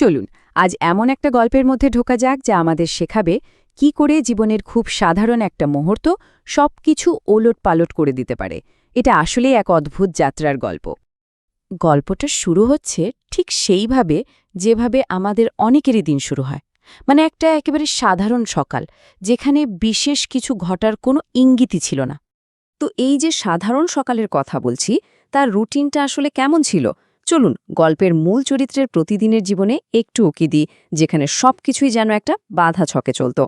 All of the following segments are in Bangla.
চলুন, আজ এমন একটা গল্পের মধ্যে ঢোকা যাক যা আমাদের শেখাবে কি করে জীবনের খুব সাধারণ একটা মুহূর্ত সব কিছু ওলট পালট করে দিতে পারে। এটা আসলেই এক অদ্ভুত যাত্রার গল্প। গল্পটা শুরু হচ্ছে ঠিক সেইভাবে যেভাবে আমাদের অনেকেরই দিন শুরু হয়। মানে একটা একেবারে সাধারণ সকাল, যেখানে বিশেষ কিছু ঘটার কোনো ইঙ্গিতই ছিল না। তো এই যে সাধারণ সকালের কথা বলছি, তার রুটিনটা আসলে কেমন ছিল? চলুন গল্পের মূল চরিত্রের প্রতিদিনের জীবনে একটু উকি দিই, যেখানে সবকিছুই যেন একটা বাধা ছকে চলত।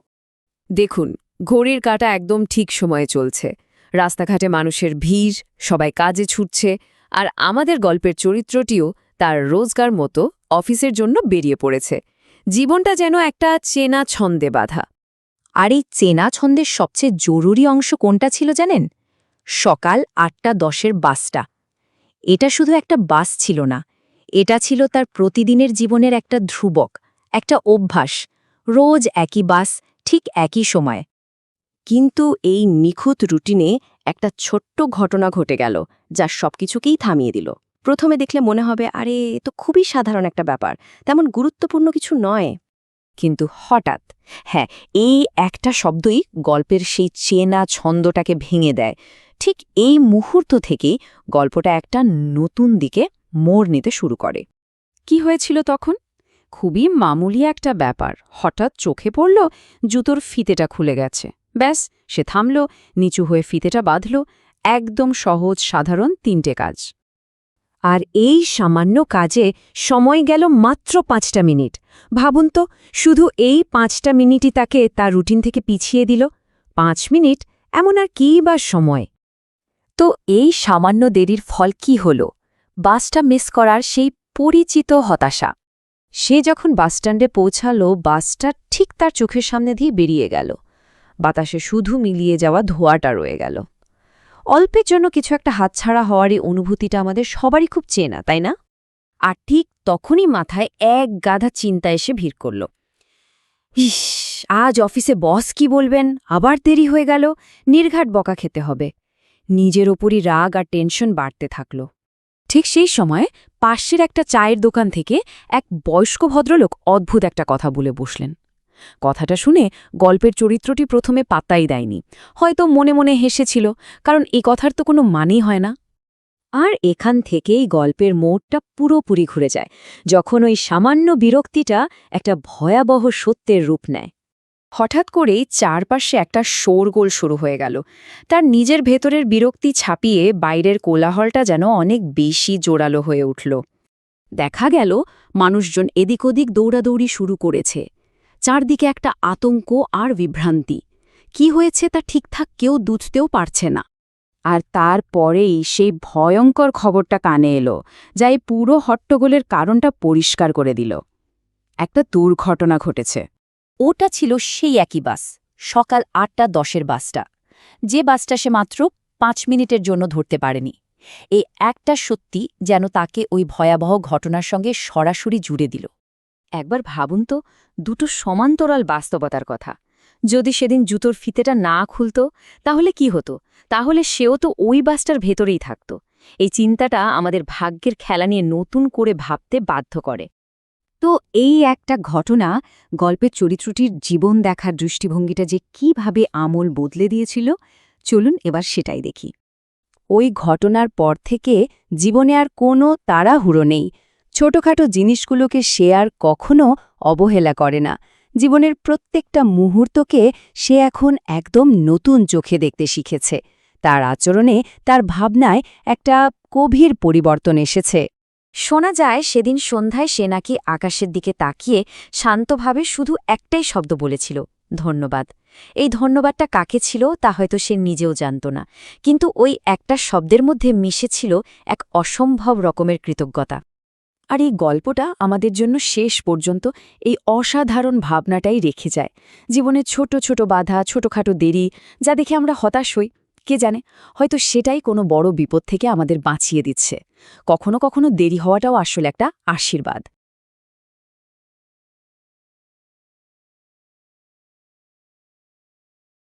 দেখুন, ঘড়ির কাটা একদম ঠিক সময়ে চলছে। রাস্তাঘাটে মানুষের ভিড়, সবাই কাজে ছুটছে, আর আমাদের গল্পের চরিত্রটিও তার রোজগার মতো অফিসের জন্য বেরিয়ে পড়েছে। জীবনটা যেন একটা চেনা ছন্দে বাধা। আর এই চেনা ছন্দের সবচেয়ে জরুরি অংশ কোনটা ছিল জানেন? সকাল আটটা দশের বাসটা। এটা শুধু একটা বাস ছিল না, এটা ছিল তার প্রতিদিনের জীবনের একটা ধ্রুবক, একটা অভ্যাস, রোজ একই বাস, ঠিক একই সময়। কিন্তু এই নিখুঁত রুটিনে একটা ছোট্ট ঘটনা ঘটে গেল, যা সবকিছুকেই থামিয়ে দিল। প্রথমে দেখলে মনে হবে, আরে তো খুবই সাধারণ একটা ব্যাপার, তেমন গুরুত্বপূর্ণ কিছু নয়। কিন্তু হঠাৎ হ্যাঁ এই একটা শব্দই গল্পের সেই চেনা ছন্দটাকে ভেঙে দেয়। ঠিক এই মুহূর্ত থেকেই গল্পটা একটা নতুন দিকে মোড় নিতে শুরু করে। কি হয়েছিল তখন? খুবই মামুলি একটা ব্যাপার। হঠাৎ চোখে পড়ল, জুতোর ফিতেটা খুলে গেছে। ব্যাস, সে থামল, নিচু হয়ে ফিতেটা বাঁধল। একদম সহজ, সাধারণ তিনটে কাজ। আর এই সামান্য কাজে সময় গেল মাত্র পাঁচটা মিনিট। ভাবুন তো, শুধু এই পাঁচটা মিনিটই তাকে তার রুটিন থেকে পিছিয়ে দিল। পাঁচ মিনিট, এমন আর কী বা সময়? তো এই সামান্য দেরির ফল কি হল? বাসটা মিস করার সেই পরিচিত হতাশা। সে যখন বাসস্ট্যান্ডে পৌঁছালো, বাসটা ঠিক তার চোখের সামনে দিয়ে বেরিয়ে গেল। বাতাসে শুধু মিলিয়ে যাওয়া ধোয়াটা রয়ে গেল। অল্পের জন্য কিছু একটা হাতছাড়া হওয়ার এই অনুভূতিটা আমাদের সবারই খুব চেনা, তাই না? আর ঠিক তখনই মাথায় এক গাধা চিন্তা এসে ভিড় করল। ইস, আজ অফিসে বস কি বলবেন? আবার দেরি হয়ে গেল, নির্ঘাট বকা খেতে হবে। নিজের ওপরই রাগ আর টেনশন বাড়তে থাকল। ঠিক সেই সময় পাশের একটা চায়ের দোকান থেকে এক বয়স্ক ভদ্রলোক অদ্ভুত একটা কথা বলে বসলেন। কথাটা শুনে গল্পের চরিত্রটি প্রথমে পাত্তাই দেয়নি। হয়তো মনে মনে হেসেছিল, কারণ এ কথার তো কোনো মানেই হয় না। আর এখান থেকেই গল্পের মোড়টা পুরোপুরি ঘুরে যায়, যখন ওই সামান্য বিরক্তিটা একটা ভয়াবহ সত্যের রূপ নেয়। হঠাৎ করেই চারপাশে একটা শোরগোল শুরু হয়ে গেল। তার নিজের ভেতরের বিরক্তি ছাপিয়ে বাইরের কোলাহলটা যেন অনেক বেশি জোরালো হয়ে উঠল। দেখা গেল, মানুষজন এদিক ওদিক দৌড়াদৌড়ি শুরু করেছে। চারদিকে একটা আতঙ্ক আর বিভ্রান্তি। কি হয়েছে তা ঠিকঠাক কেউ দুধতেও পারছে না। আর তারপরেই সেই ভয়ঙ্কর খবরটা কানে এলো, যা এই পুরো হট্টগোলের কারণটা পরিষ্কার করে দিল। একটা দুর্ঘটনা ঘটেছে। ওটা ছিল সেই একই বাস, সকাল আটটা দশের বাসটা। যে বাসটা সে মাত্র পাঁচ মিনিটের জন্য ধরতে পারেনি। এই একটা সত্যি যেন তাকে ওই ভয়াবহ ঘটনার সঙ্গে সরাসরি জুড়ে দিল। একবার ভাবুন তো, দুটো সমান্তরাল বাস্তবতার কথা। যদি সেদিন জুতোর ফিতেটা না খুলত, তাহলে কি হতো? তাহলে সেও তো ওই বাসটার ভেতরেই থাকত। এই চিন্তাটা আমাদের ভাগ্যের খেলা নিয়ে নতুন করে ভাবতে বাধ্য করে। তো এই একটা ঘটনা গল্পের চরিত্রটির জীবন দেখার দৃষ্টিভঙ্গিটা যে কীভাবে আমল বদলে দিয়েছিল, চলুন এবার সেটাই দেখি। ওই ঘটনার পর থেকে জীবনে আর কোনো তাড়াহুড়ো নেই। ছোটখাটো জিনিসগুলোকে সে আর কখনো অবহেলা করে না। জীবনের প্রত্যেকটা মুহূর্তকে সে এখন একদম নতুন চোখে দেখতে শিখেছে। তার আচরণে, তার ভাবনায় একটা গভীর পরিবর্তন এসেছে। শোনা যায়, সেদিন সন্ধ্যায় সে নাকি আকাশের দিকে তাকিয়ে শান্তভাবে শুধু একটাই শব্দ বলেছিল, ধন্যবাদ। এই ধন্যবাদটা কাকে ছিল, তা হয়তো সে নিজেও জানত না। কিন্তু ওই একটা শব্দের মধ্যে মিশেছিল এক অসম্ভব রকমের কৃতজ্ঞতা। আর এই গল্পটা আমাদের জন্য শেষ পর্যন্ত এই অসাধারণ ভাবনাটাই রেখে যায়। জীবনের ছোট ছোট বাধা, ছোটখাটো দেরি, যা দেখে আমরা হতাশ হই। কে জানে, হয়তো সেটাই কোনো বড় বিপদ থেকে আমাদের বাঁচিয়ে দিচ্ছে। কখনো কখনো দেরি হওয়াটাও আসলে একটা আশীর্বাদ।